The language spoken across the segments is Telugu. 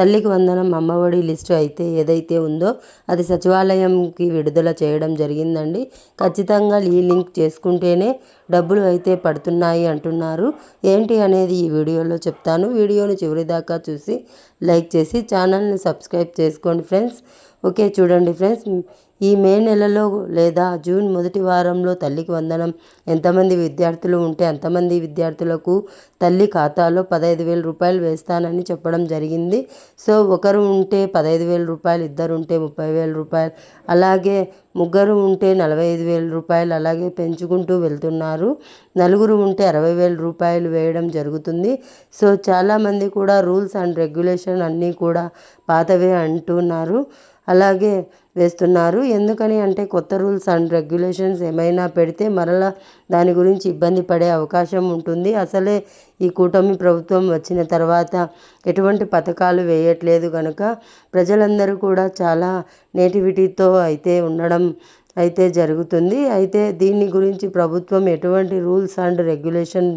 తల్లికి వందనం అమ్మఒడి లిస్టు అయితే ఏదైతే ఉందో అది సచివాలయంకి విడుదల చేయడం జరిగిందండి. ఖచ్చితంగా ఈ లింక్ చేసుకుంటేనే డబ్బులు అయితే పడుతున్నాయి అంటున్నారు. ఏంటి అనేది ఈ వీడియోలో చెప్తాను. వీడియోని చివరిదాకా చూసి లైక్ చేసి ఛానల్ని సబ్స్క్రైబ్ చేసుకోండి ఫ్రెండ్స్. ఓకే చూడండి ఫ్రెండ్స్. ఈ మే నెలలో లేదా జూన్ మొదటి వారంలో తల్లికి వందనం. ఎంతమంది విద్యార్థులు ఉంటే అంతమంది విద్యార్థులకు తల్లి ఖాతాలో పదహైదు వేల రూపాయలు వేస్తానని చెప్పడం జరిగింది. సో ఒకరు ఉంటే పదహైదు వేల రూపాయలు ఇద్దరు ఉంటే ముప్పై వేల రూపాయలు. అలాగే ముగ్గురు ఉంటే నలభై ఐదు వేల రూపాయలు అలాగే పెంచుకుంటూ వెళ్తున్నారు. నలుగురు ఉంటే అరవై వేల రూపాయలు వేయడం జరుగుతుంది. సో చాలామంది కూడా రూల్స్ అండ్ రెగ్యులేషన్ అన్నీ కూడా పాతవే అంటున్నారు. అలాగే వేస్తున్నారు. ఎందుకని అంటే కొత్త రూల్స్ అండ్ రెగ్యులేషన్స్ ఏమైనా పెడితే మరలా దాని గురించి ఇబ్బంది పడే అవకాశం ఉంటుంది. అసలే ఈ కూటమి ప్రభుత్వం వచ్చిన తర్వాత ఎటువంటి పథకాలు వేయట్లేదు కనుక ప్రజలందరూ కూడా చాలా నేటివిటీతో అయితే ఉండడం అయితే జరుగుతుంది. అయితే దీని గురించి ప్రభుత్వం ఎటువంటి రూల్స్ అండ్ రెగ్యులేషన్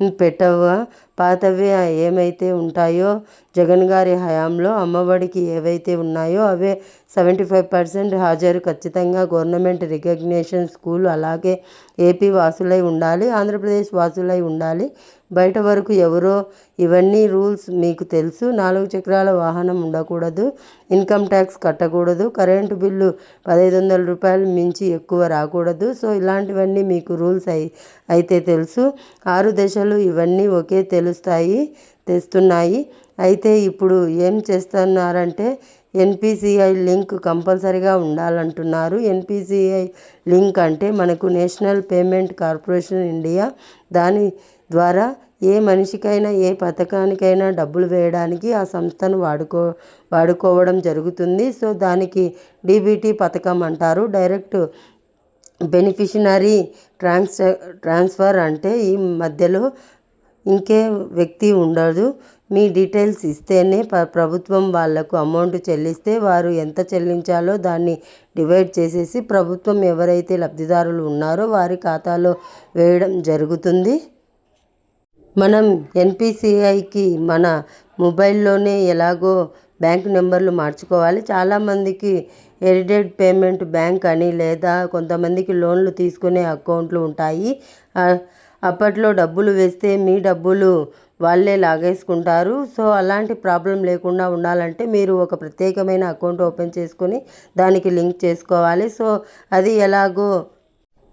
పెట్టవా? పాతవే ఏమైతే ఉంటాయో? జగన్ గారి హయాంలో అమ్మఒడికి ఏవైతే ఉన్నాయో అవే సెవెంటీ ఫైవ్ పర్సెంట్ హాజరు. ఖచ్చితంగా గవర్నమెంట్ రికగ్నేషన్ స్కూల్ అలాగే ఏపీ వాసులై ఉండాలి ఆంధ్రప్రదేశ్ వాసులై ఉండాలి. బయట వరకు ఎవరో? ఇవన్నీ రూల్స్ మీకు తెలుసు. నాలుగు చక్రాల వాహనం ఉండకూడదు ఇన్కమ్ ట్యాక్స్ కట్టకూడదు కరెంటు బిల్లు పదహైదు వందల రూపాయలు మించి ఎక్కువ రాకూడదు. సో ఇలాంటివన్నీ మీకు రూల్స్ అయి అయితే తెలుసు. ఆరు దశలు ఇవన్నీ ఒకే తెలుస్తాయి తెస్తున్నాయి. అయితే ఇప్పుడు ఏం చేస్తున్నారంటే ఎన్పిసిఐ లింక్ కంపల్సరిగా ఉండాలంటున్నారు. ఎన్పిసిఐ లింక్ అంటే మనకు నేషనల్ పేమెంట్ కార్పొరేషన్ ఇండియా. దాని ద్వారా ఏ మనిషికైనా ఏ పథకానికైనా డబ్బులు వేయడానికి ఆ సంస్థను వాడుకో వాడుకోవడం జరుగుతుంది. సో దానికి డీబీటీ పథకం అంటారు. డైరెక్ట్ బెనిఫిషనరీ ట్రాన్స్ ట్రాన్స్ఫర్ అంటే ఈ మధ్యలో ఇంకే వ్యక్తి ఉండదు. మీ డీటెయిల్స్ ఇస్తేనే ప్రభుత్వం వాళ్ళకు అమౌంట్ చెల్లిస్తే వారు ఎంత చెల్లించాలో దాన్ని డివైడ్ చేసేసి ప్రభుత్వం ఎవరైతే లబ్ధిదారులు ఉన్నారో వారి ఖాతాలో వేయడం జరుగుతుంది. మనం ఎన్పిసిఐకి మన మొబైల్లోనే ఎలాగో బ్యాంక్ నెంబర్లు మార్చుకోవాలి. చాలామందికి ఎడిటెడ్ పేమెంట్ బ్యాంక్ అని లేదా కొంతమందికి లోన్లు తీసుకునే అకౌంట్లు ఉంటాయి. అప్పట్లో డబ్బులు వేస్తే మీ డబ్బులు వాళ్ళే లాగేసుకుంటారు. సో అలాంటి ప్రాబ్లం లేకుండా ఉండాలంటే మీరు ఒక ప్రత్యేకమైన అకౌంట్ ఓపెన్ చేసుకొని దానికి లింక్ చేసుకోవాలి. సో అది ఎలాగో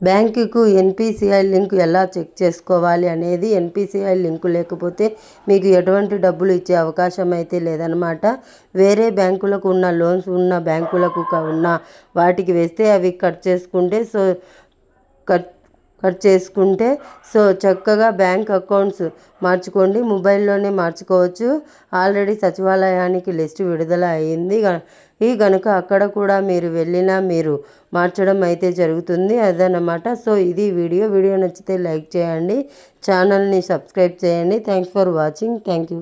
బ్యాంకుకు ఎన్పిసిఐ లింక్ ఎలా చెక్ చేసుకోవాలి అనేది ఎన్పిసిఐ లింకు లేకపోతే మీకు ఎటువంటి డబ్బులు ఇచ్చే అవకాశం అయితే లేదనమాట వేరే బ్యాంకులకు ఉన్న లోన్స్ ఉన్న బ్యాంకులకు ఉన్న వాటికి వేస్తే అవి కట్ చేసుకుంటే సో కట్ కట్ చేసుకుంటే సో చక్కగా బ్యాంక్ అకౌంట్స్ మార్చుకోండి. మొబైల్లోనే మార్చుకోవచ్చు. ఆల్రెడీ సచివాలయానికి లిస్ట్ విడుదల అయింది. ఈ కనుక అక్కడ కూడా మీరు వెళ్ళినా మీరు మార్చడం అయితే జరుగుతుంది అదనమాట సో ఇది వీడియో. వీడియో నచ్చితే లైక్ చేయండి. ఛానల్ని సబ్స్క్రైబ్ చేయండి. Thanks for watching. Thank you.